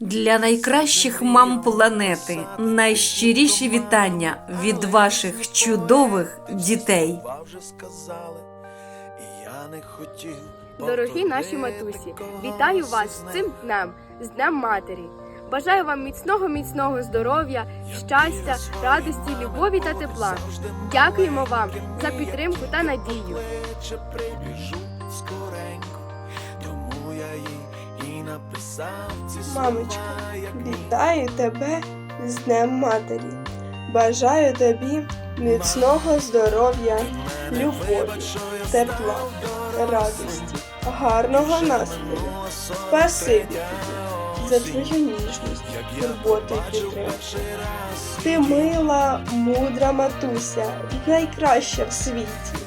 Для найкращих мам планети найщиріші вітання від ваших чудових дітей. Дорогі наші матусі, вітаю вас з цим днем, з Днем Матері. Бажаю вам міцного, міцного здоров'я, щастя, радості, любові та тепла. Дякуємо вам за підтримку та надію. І написав ці Мамочка, вітаю тебе з Днем Матері. Бажаю тобі міцного здоров'я, любові, тепла, радості, гарного настрою. Спасибі тобі за твою ніжність, турботу і підтримку. Ти мила, мудра матуся, найкраща в світі.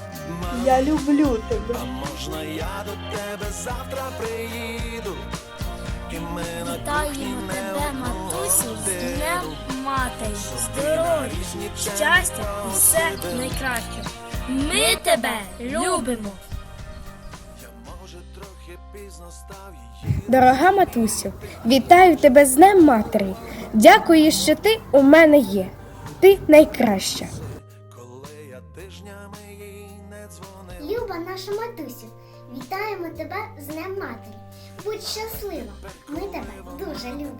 Я люблю тебе. можна я до тебе завтра приїду, Вітаємо тебе, матусі, з Днем Матері, здоров'я, щастя і все найкраще. Ми тебе любимо. Дорога матусю, вітаю тебе з Днем Матері. Дякую, що ти у мене є. Ти найкраща. Люба наша матусю, вітаємо тебе з Днем Матері. Будь щаслива, ми тебе дуже любимо.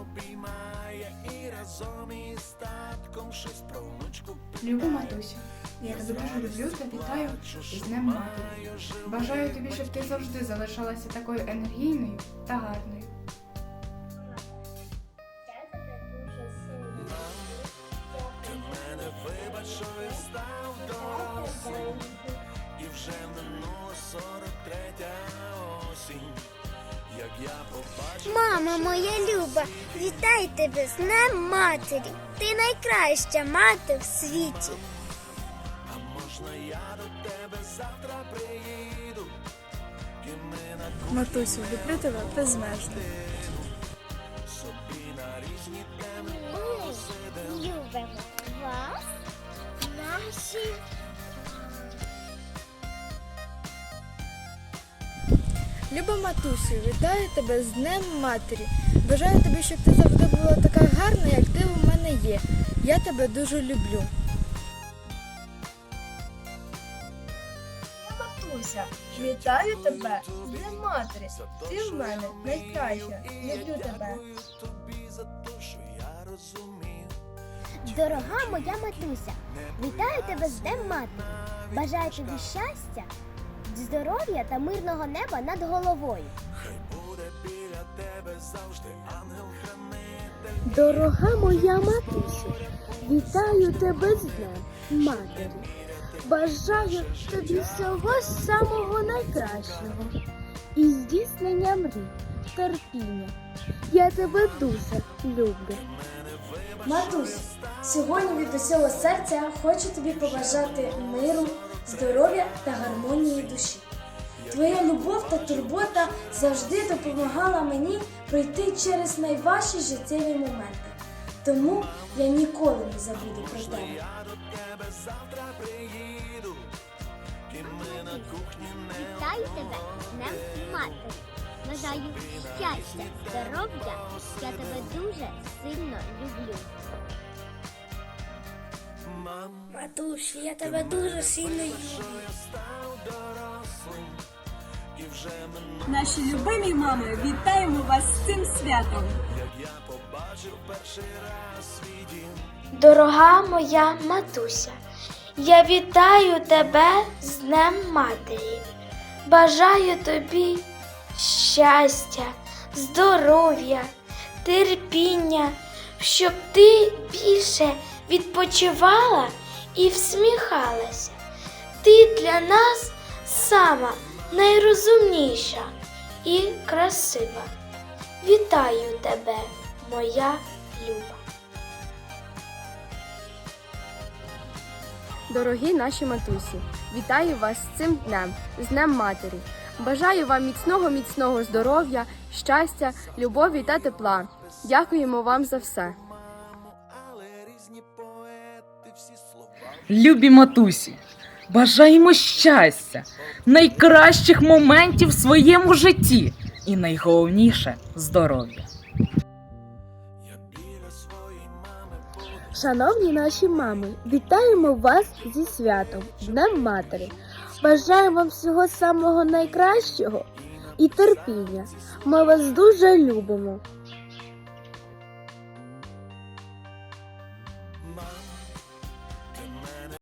обіймає і разом із татком щось Люба матусю, я тебе дуже люблю та вітаю з Днем Матері. Бажаю тобі, щоб ти завжди залишалася такою енергійною та гарною. і вже минула сорок осінь. Мама моя люба, вітаю тебе з Днем Матері. Ти найкраща мати в світі. А можна я до тебе завтра приїду, Матусю, люблю тебе безмежно. Люба матусю, вітаю тебе з Днем Матері. Бажаю тобі, щоб ти завжди була така гарна, як ти у мене є. Я тебе дуже люблю. Матуся, вітаю тебе з Днем Матері. Ти в мене найкраща. Люблю тебе. тобі за те, що я розумів. Дорога моя матуся, вітаю тебе з Днем Матері. Бажаю тобі щастя, здоров'я та мирного неба над головою. Буде біля тебе завжди ангел-хранитель. Дорога моя матусю, вітаю тебе з Днем Матері. Бажаю тобі всього самого найкращого і здійснення мрій, терпіння. Я тебе дуже люблю. Матусь, сьогодні від усього серця хочу тобі побажати миру, здоров'я та гармонії душі. Твоя любов та турбота завжди допомагала мені пройти через найважчі життєві моменти. Тому я ніколи не забуду про тебе. Я Вітаю тебе з Днем Матері. Бажаю щастя, здоров'я. Я тебе дуже сильно люблю. Матусю, я тебе дуже сильно люблю. Наші любимі мами, вітаємо вас з цим святом. Дорога моя матуся, я вітаю тебе з Днем Матері. Бажаю тобі щастя, здоров'я, терпіння, щоб ти більше відпочивала і всміхалася. Ти для нас сама найрозумніша і красива. Вітаю тебе, моя люба. Дорогі наші матусі, вітаю вас з цим днем, з Днем Матері. Бажаю вам міцного, міцного здоров'я, щастя, любові та тепла. Дякуємо вам за все. Любі матусі, бажаємо щастя, найкращих моментів в своєму житті і найголовніше здоров'я. Шановні наші мами, вітаємо вас зі святом, Днем Матері. Бажаємо вам всього самого найкращого і терпіння. Ми вас дуже любимо.